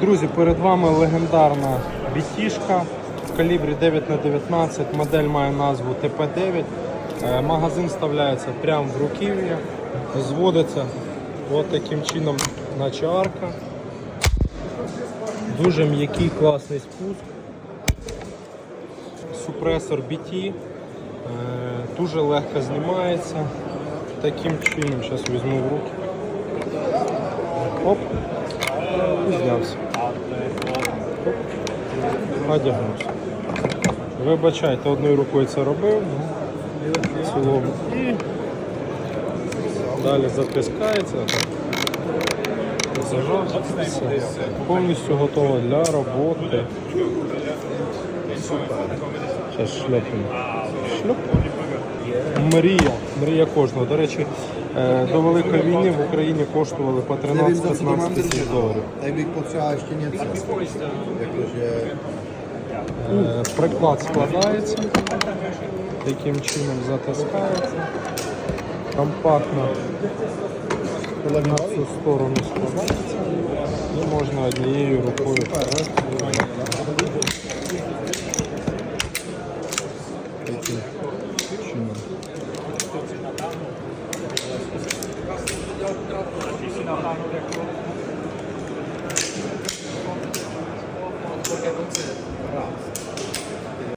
Друзі, перед вами легендарна бітішка в калібрі 9х19. Модель має назву ТП9. Е, Магазин вставляється прямо в руків'я, зводиться от таким чином, наче арка. Дуже м'який, класний спуск. Супресор BT. е, Дуже легко знімається. Таким чином, зараз візьму в руки. Оп, і одягнувся. Вибачайте, одною рукою це робив, ну, в цілому. Далі затискається. Зажав. Повністю готова для роботи. Зараз шльопнемо. Шльоп. Мрія. Мрія кожного. До речі, до Великої війни в Україні коштували по Nevím, za co to 13-15 тисяч доларів. Е, Приклад складається, таким чином затискається. Компактно на цю сторону складається. І можна однією рукою